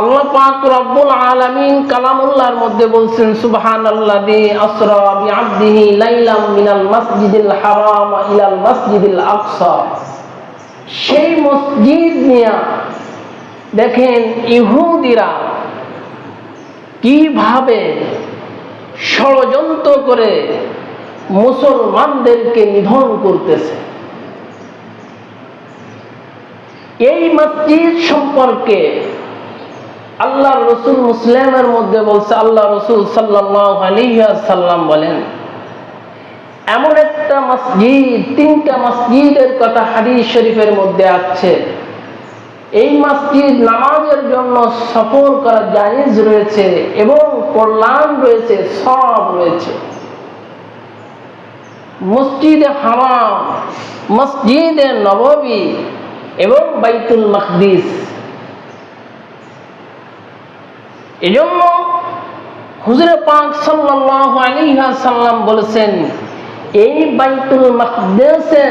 আল্লাহ পাক রব্বুল আলামিন কালামুল্লাহর মধ্যে বলছেন, সুবহানাল্লাযী আসরা লাইলাম মিনাল মাসজিদিল হারাম ইলাল মাসজিদিল আকসা। সেই মসজিদ নিয়ে দেখেন ইহুদিরা কীভাবে ষড়যন্ত্র করে মুসলমানদেরকে নিধন করতেছে। এই মসজিদ সম্পর্কে রসুল মুসলিমের মধ্যে বলছে, আল্লাহ রসুল সাল্লাম বলেন, এমন একটা মসজিদ, তিনটা মসজিদের কথা হাদিস শরীফের মধ্যে আছে। এই মসজিদ নামাজের জন্য সফর করা জায়েজ রয়েছে এবং কল্যাণ রয়েছে সব রয়েছে। মসজিদে হামাম মসজিদে নববী এবং বাইতুল মকদিস। এজন্য হুজুরে পাক সাল্লাল্লাহু আলাইহি সাল্লাম বলেছেন এই বাইতুল মাকদেসে